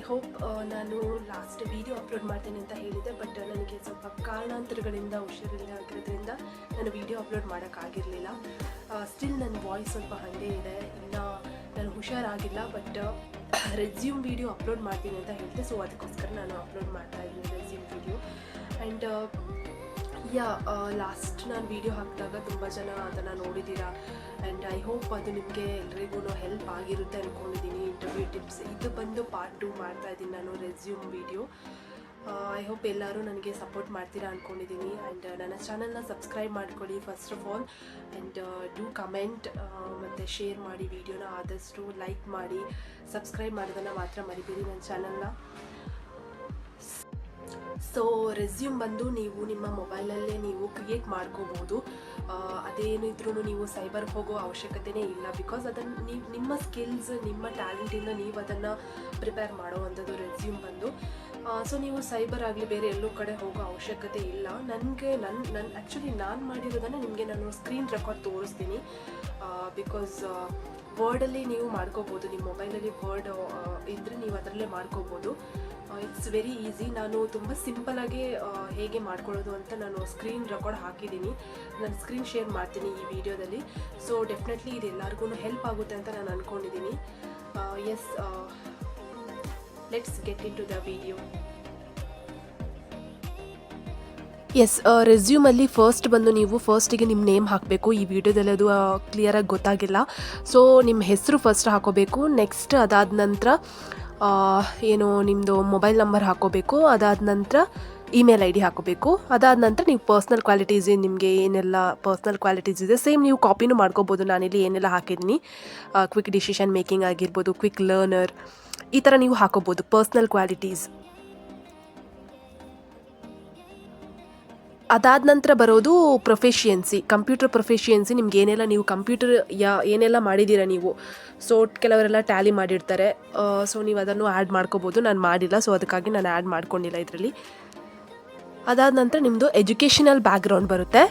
Hope ನಾನು last video upload ಮಾಡ್ತೇನೆ ಅಂತ ಹೇಳಿದ್ದೆ ಬಟ್ ನನಗೆ ಸ್ವಲ್ಪ ಕಾರಣಾಂತರಗಳಿಂದ ಹುಷಾರಿಲ್ಲ ಆಗಿರೋದ್ರಿಂದ ನಾನು ವಿಡಿಯೋ ಅಪ್ಲೋಡ್ ಮಾಡೋಕ್ಕಾಗಿರಲಿಲ್ಲ. ಸ್ಟಿಲ್ ನನ್ನ ವಾಯ್ಸ್ ಸ್ವಲ್ಪ ಹಾಗೆ ಇದೆ. ಇನ್ನು ನಾನು ಹುಷಾರಾಗಿಲ್ಲ ಬಟ್ ರೆಸ್ಯೂಮ್ ವಿಡಿಯೋ ಅಪ್ಲೋಡ್ ಮಾಡ್ತೀನಿ ಅಂತ ಹೇಳಿದೆ ಸೊ ಅದಕ್ಕೋಸ್ಕರ ನಾನು ಅಪ್ಲೋಡ್ ಮಾಡ್ತಾ ಇದ್ದೀನಿ resume video and ya last ನಾನು ವಿಡಿಯೋ ಹಾಕಿದಾಗ ತುಂಬ ಜನ ಅದನ್ನು ನೋಡಿದ್ದೀರಾ ಆ್ಯಂಡ್ ಐ ಹೋಪ್ ಅದು ನಿಮಗೆ ಎಲ್ರಿಗೂ ಹೆಲ್ಪ್ ಆಗಿರುತ್ತೆ ಅಂದ್ಕೊಂಡಿದ್ದೀನಿ ಇಂಟರ್ವ್ಯೂ ಟಿಪ್ಸ್ ಇದು ಪಾರ್ಟ್ ಟು ಮಾಡ್ತಾ ಇದ್ದೀನಿ ನಾನು ರೆಸ್ಯೂಮ್ ವಿಡಿಯೋ ಐ ಹೋಪ್ ಎಲ್ಲರೂ ನನಗೆ ಸಪೋರ್ಟ್ ಮಾಡ್ತೀರಾ ಅಂದ್ಕೊಂಡಿದ್ದೀನಿ ಆ್ಯಂಡ್ ನನ್ನ ಚಾನಲ್ನ ಸಬ್ಸ್ಕ್ರೈಬ್ ಮಾಡ್ಕೊಳ್ಳಿ first of all and do comment ಮತ್ತು ಶೇರ್ ಮಾಡಿ ವಿಡಿಯೋನ ಆದಷ್ಟು ಲೈಕ್ ಮಾಡಿ ಸಬ್ಸ್ಕ್ರೈಬ್ ಮಾಡೋದನ್ನು ಮಾತ್ರ ಮರಿಬೇಡಿ ನನ್ನ ಚಾನಲ್ನ ಸೊ ರೆಸ್ಯೂಮ್ ಬಂದು ನೀವು ನಿಮ್ಮ ಮೊಬೈಲಲ್ಲೇ ನೀವು ಕ್ರಿಯೇಟ್ ಮಾಡ್ಕೋಬೋದು. ಅದೇನಿದ್ರೂ ನೀವು ಸೈಬರ್ ಹೋಗೋ ಅವಶ್ಯಕತೆನೇ ಇಲ್ಲ. ಬಿಕಾಸ್ ಅದನ್ನು ನೀವು, ನಿಮ್ಮ ಸ್ಕಿಲ್ಸ್ ನಿಮ್ಮ ಟ್ಯಾಲೆಂಟಿಂದ ನೀವು ಅದನ್ನು ಪ್ರಿಪೇರ್ ಮಾಡೋವಂಥದ್ದು ರೆಸ್ಯೂಮ್ ಬಂದು ಸೊ ನೀವು ಸೈಬರ್ ಆಗಲಿ ಬೇರೆ ಎಲ್ಲೂ ಕಡೆ ಹೋಗೋ ಅವಶ್ಯಕತೆ ಇಲ್ಲ. ನನಗೆ ನನ್ನ ನನ್ನ ಆ್ಯಕ್ಚುಲಿ ನಾನು ಮಾಡಿರೋದನ್ನು ನಿಮಗೆ ನಾನು ಸ್ಕ್ರೀನ್ ರೆಕಾರ್ಡ್ ತೋರಿಸ್ತೀನಿ. ಬಿಕಾಸ್ ವರ್ಡಲ್ಲಿ ನೀವು ಮಾಡ್ಕೋಬೋದು. ನಿಮ್ಮ ಮೊಬೈಲಲ್ಲಿ ವರ್ಡ್ ಇದ್ದರೆ ನೀವು ಅದರಲ್ಲೇ ಮಾಡ್ಕೋಬೋದು. ಇಟ್ಸ್ ವೆರಿ ಈಸಿ ನಾನು ತುಂಬ ಸಿಂಪಲಾಗಿ ಹೇಗೆ ಮಾಡ್ಕೊಳ್ಳೋದು ಅಂತ ನಾನು ಸ್ಕ್ರೀನ್ ರೆಕಾರ್ಡ್ ಹಾಕಿದ್ದೀನಿ. ನಾನು ಸ್ಕ್ರೀನ್ ಶೇರ್ ಮಾಡ್ತೀನಿ ಈ ವಿಡಿಯೋದಲ್ಲಿ ಸೊ ಡೆಫಿನೆಟ್ಲಿ ಇದು ಎಲ್ಲರಿಗೂ ಹೆಲ್ಪ್ ಆಗುತ್ತೆ ಅಂತ ನಾನು ಅಂದ್ಕೊಂಡಿದ್ದೀನಿ yes let's get into the video yes ರೆಸ್ಯೂಮಲ್ಲಿ first ಬಂದು ನೀವು ಫಸ್ಟಿಗೆ ನಿಮ್ಮ ನೇಮ್ ಹಾಕಬೇಕು. ಈ ವಿಡಿಯೋದಲ್ಲಿ ಅದು ಕ್ಲಿಯರಾಗಿ ಗೊತ್ತಾಗಿಲ್ಲ. ಸೊ ನಿಮ್ಮ ಹೆಸರು ಫಸ್ಟ್ ಹಾಕೋಬೇಕು. ನೆಕ್ಸ್ಟ್ ಅದಾದ ನಂತರ ಏನು ನಿಮ್ಮದು ಮೊಬೈಲ್ ನಂಬರ್ ಹಾಕೋಬೇಕು. ಅದಾದ ನಂತರ ಇಮೇಲ್ ಐ ಡಿ ಹಾಕೋಬೇಕು. ಅದಾದ ನಂತರ ನೀವು ಪರ್ಸ್ನಲ್ ಕ್ವಾಲಿಟೀಸ್ ನಿಮಗೆ ಏನೆಲ್ಲ ಪರ್ಸ್ನಲ್ ಕ್ವಾಲಿಟೀಸ್ ಇದೆ ಸೇಮ್ ನೀವು ಕಾಪಿನೂ ಮಾಡ್ಕೋಬೋದು. ನಾನಿಲ್ಲಿ ಏನೆಲ್ಲ ಹಾಕಿದ್ದೀನಿ. ಕ್ವಿಕ್ ಡಿಸಿಷನ್ ಮೇಕಿಂಗ್ ಆಗಿರ್ಬೋದು ಕ್ವಿಕ್ ಲರ್ನರ್ ಈ ಥರ ನೀವು ಹಾಕೋಬೋದು ಪರ್ಸ್ನಲ್ ಕ್ವಾಲಿಟೀಸ್ ಅದಾದ ನಂತರ ಬರೋದು ಪ್ರೊಫೆಷಿಯನ್ಸಿ ಕಂಪ್ಯೂಟರ್ ಪ್ರೊಫೆಷಿಯನ್ಸಿ ನಿಮ್ಗೆ ಏನೆಲ್ಲ ನೀವು ಕಂಪ್ಯೂಟರ್ ಯಾ ಏನೆಲ್ಲ ಮಾಡಿದ್ದೀರಾ ನೀವು. ಸೊ ಕೆಲವರೆಲ್ಲ ಟ್ಯಾಲಿ ಮಾಡಿರ್ತಾರೆ. ಸೊ ನೀವು ಅದನ್ನು ಆ್ಯಡ್ ಮಾಡ್ಕೋಬೋದು. ನಾನು ಮಾಡಿಲ್ಲ ಸೊ ಅದಕ್ಕಾಗಿ ನಾನು ಆ್ಯಡ್ ಮಾಡ್ಕೊಂಡಿಲ್ಲ ಇದರಲ್ಲಿ. ಅದಾದ ನಂತರ ನಿಮ್ಮದು ಎಜುಕೇಷನಲ್ ಬ್ಯಾಕ್ಗ್ರೌಂಡ್ ಬರುತ್ತೆ.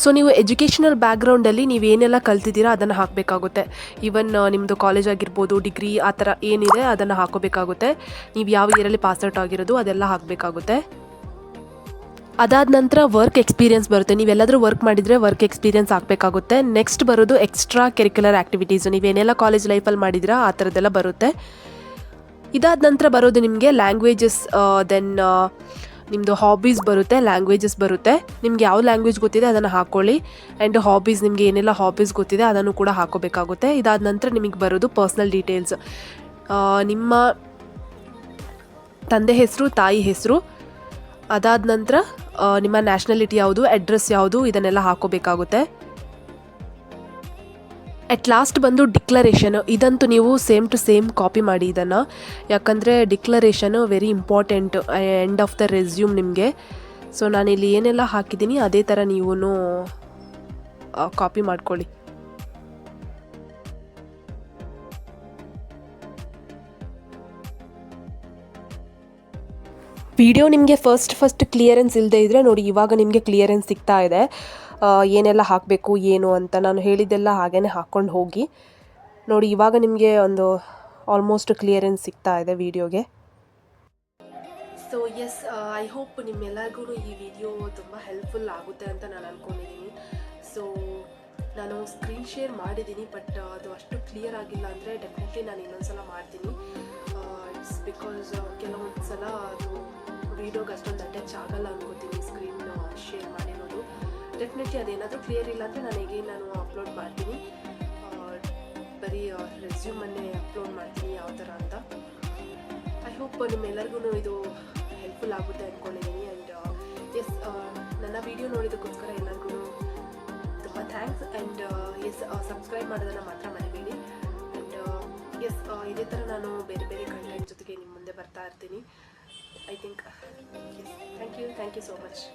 ಸೊ ನೀವು ಎಜುಕೇಷನಲ್ ಬ್ಯಾಕ್ಗ್ರೌಂಡಲ್ಲಿ ನೀವು ಏನೆಲ್ಲ ಕಲ್ತಿದ್ದೀರಾ, ಅದನ್ನು ಹಾಕಬೇಕಾಗುತ್ತೆ. ಈವನ್ ನಿಮ್ಮದು ಕಾಲೇಜ್ ಆಗಿರ್ಬೋದು ಡಿಗ್ರಿ ಆ ಥರ ಏನಿದೆ, ಅದನ್ನು ಹಾಕೋಬೇಕಾಗುತ್ತೆ ನೀವು ಯಾವ ಇಯರಲ್ಲಿ ಪಾಸ್ಔಟ್ ಆಗಿರೋದು, ಅದೆಲ್ಲ ಹಾಕಬೇಕಾಗುತ್ತೆ. ಅದಾದ ನಂತರ ವರ್ಕ್ ಎಕ್ಸ್ಪೀರಿಯನ್ಸ್ ಬರುತ್ತೆ. ನೀವೆಲ್ಲಾದರೂ ವರ್ಕ್ ಮಾಡಿದರೆ ವರ್ಕ್ ಎಕ್ಸ್ಪೀರಿಯನ್ಸ್ ಹಾಕಬೇಕಾಗುತ್ತೆ. ನೆಕ್ಸ್ಟ್ ಬರೋದು ಎಕ್ಸ್ಟ್ರಾ ಕೆರಿಕ್ಯುಲರ್ ಆ್ಯಕ್ಟಿವಿಟೀಸು ನೀವೇನೆಲ್ಲ ಕಾಲೇಜ್ ಲೈಫಲ್ಲಿ ಮಾಡಿದಿರಾ ಆ ಥರದ್ದೆಲ್ಲ ಬರುತ್ತೆ. ಇದಾದ ನಂತರ ಬರೋದು ನಿಮಗೆ ಲ್ಯಾಂಗ್ವೇಜಸ್ ದೆನ್ ನಿಮ್ಮದು ಹಾಬೀಸ್ ಬರುತ್ತೆ ಲ್ಯಾಂಗ್ವೇಜಸ್ ಬರುತ್ತೆ. ನಿಮ್ಗೆ ಯಾವ ಲ್ಯಾಂಗ್ವೇಜ್ ಗೊತ್ತಿದೆ ಅದನ್ನು ಹಾಕ್ಕೊಳ್ಳಿ ಆ್ಯಂಡ್ ಹಾಬೀಸ್ ನಿಮಗೆ ಏನೆಲ್ಲ ಹಾಬೀಸ್ ಗೊತ್ತಿದೆ ಅದನ್ನು ಕೂಡ ಹಾಕೋಬೇಕಾಗುತ್ತೆ. ಇದಾದ ನಂತರ ನಿಮಗೆ ಬರೋದು ಪರ್ಸ್ನಲ್ ಡೀಟೇಲ್ಸ್ ನಿಮ್ಮ ತಂದೆ ಹೆಸರು, ತಾಯಿ ಹೆಸರು, ಅದಾದ ನಂತರ ನಿಮ್ಮ ನ್ಯಾಷನಲಿಟಿ ಯಾವುದು ಅಡ್ರೆಸ್ ಯಾವುದು, ಇದನ್ನೆಲ್ಲ ಹಾಕೋಬೇಕಾಗುತ್ತೆ. ಅಟ್ ಲಾಸ್ಟ್ ಬಂದು ಡಿಕ್ಲರೇಷನ್ ಇದಂತೂ ನೀವು ಸೇಮ್ ಟು ಸೇಮ್ ಕಾಪಿ ಮಾಡಿ ಇದನ್ನು. ಯಾಕಂದರೆ declaration very important end of the resume ನಿಮಗೆ. ಸೊ ನಾನಿಲ್ಲಿ ಏನೆಲ್ಲ ಹಾಕಿದ್ದೀನಿ, ಅದೇ ಥರ ನೀವು ಕಾಪಿ ಮಾಡ್ಕೊಳ್ಳಿ. ವಿಡಿಯೋ ನಿಮಗೆ ಫಸ್ಟ್ ಫಸ್ಟ್ ಕ್ಲಿಯರೆನ್ಸ್ ಇಲ್ಲದೆ ಇದ್ದರೆ ನೋಡಿ, ಇವಾಗ ನಿಮಗೆ ಕ್ಲಿಯರೆನ್ಸ್ ಸಿಗ್ತಾ ಇದೆ. ಏನೆಲ್ಲ ಹಾಕಬೇಕು, ಏನು ಅಂತ ನಾನು ಹೇಳಿದ್ದೆಲ್ಲ ಹಾಗೇ ಹಾಕ್ಕೊಂಡು ಹೋಗಿ. ನೋಡಿ, ಇವಾಗ ನಿಮಗೆ ಒಂದು ಆಲ್ಮೋಸ್ಟ್ ಕ್ಲಿಯರೆನ್ಸ್ ಸಿಗ್ತಾ ಇದೆ ವಿಡಿಯೋಗೆ. ಸೊ ಎಸ್ ಐ ಹೋಪ್ ನಿಮ್ಮೆಲ್ಲರಿಗೂ ಈ ವಿಡಿಯೋ ತುಂಬ ಹೆಲ್ಪ್ಫುಲ್ ಆಗುತ್ತೆ ಅಂತ ನಾನು ಅಂದ್ಕೊಂಡಿದ್ದೀನಿ ಸೊ ನಾನು ಸ್ಕ್ರೀನ್ ಶೇರ್ ಮಾಡಿದ್ದೀನಿ ಬಟ್ ಅದು ಅಷ್ಟು ಕ್ಲಿಯರ್ ಆಗಿಲ್ಲ ಅಂದರೆ ಡೆಫಿನೆಟ್ಲಿ ನಾನು ಇನ್ನೊಂದು ಸಲ ಮಾಡ್ತೀನಿ ಇಟ್ಸ್ ಬಿಕಾಸ್ ಕೆಲವೊಂದು ಸಲ ವೀಡಿಯೋಗೆ ಅಷ್ಟೊಂದು ಅಟ್ಯಾಚ್ ಆಗಲ್ಲ ಅನ್ಕೋತೀನಿ ಸ್ಕ್ರೀನ್ ಶೇರ್ ಮಾಡಿರೋದು. ಡೆಫಿನೆಟ್ಲಿ ಅದೇನಾದರೂ ಕ್ಲಿಯರ್ ಇಲ್ಲ ಅಂದರೆ ನಾನು ಹೇಗೆ ನಾನು ಅಪ್ಲೋಡ್ ಮಾಡ್ತೀನಿ. ಬರೀ ರೆಸ್ಯೂಮನ್ನೇ ಅಪ್ಲೋಡ್ ಮಾಡ್ತೀನಿ ಯಾವ ಥರ ಅಂತ. ಐ ಹೋಪ್ ನಿಮ್ಮೆಲ್ಲರಿಗೂ ಇದು ಹೆಲ್ಪ್ಫುಲ್ ಆಗುತ್ತೆ ಅಂದ್ಕೊಂಡಿದ್ದೀನಿ ಆ್ಯಂಡ್ ಎಸ್ ನನ್ನ ವಿಡಿಯೋ ನೋಡಿದ್ದಕ್ಕೋಸ್ಕರ ಎಲ್ಲರಿಗೂ ತುಂಬ ಥ್ಯಾಂಕ್ಸ್ ಆ್ಯಂಡ್ ಎಸ್ ಸಬ್ಸ್ಕ್ರೈಬ್ ಮಾಡೋದನ್ನು ಮಾತ್ರ ಮರಿಬೇಡಿ. ಆ್ಯಂಡ್ ಎಸ್ ಇದೇ ಥರ ನಾನು ಬೇರೆ ಬೇರೆ ಕಂಟೆಂಟ್ ಜೊತೆಗೆ ನಿಮ್ಮ ಮುಂದೆ ಬರ್ತಾ ಇರ್ತೀನಿ. I think, yes. Thank you. Thank you so much.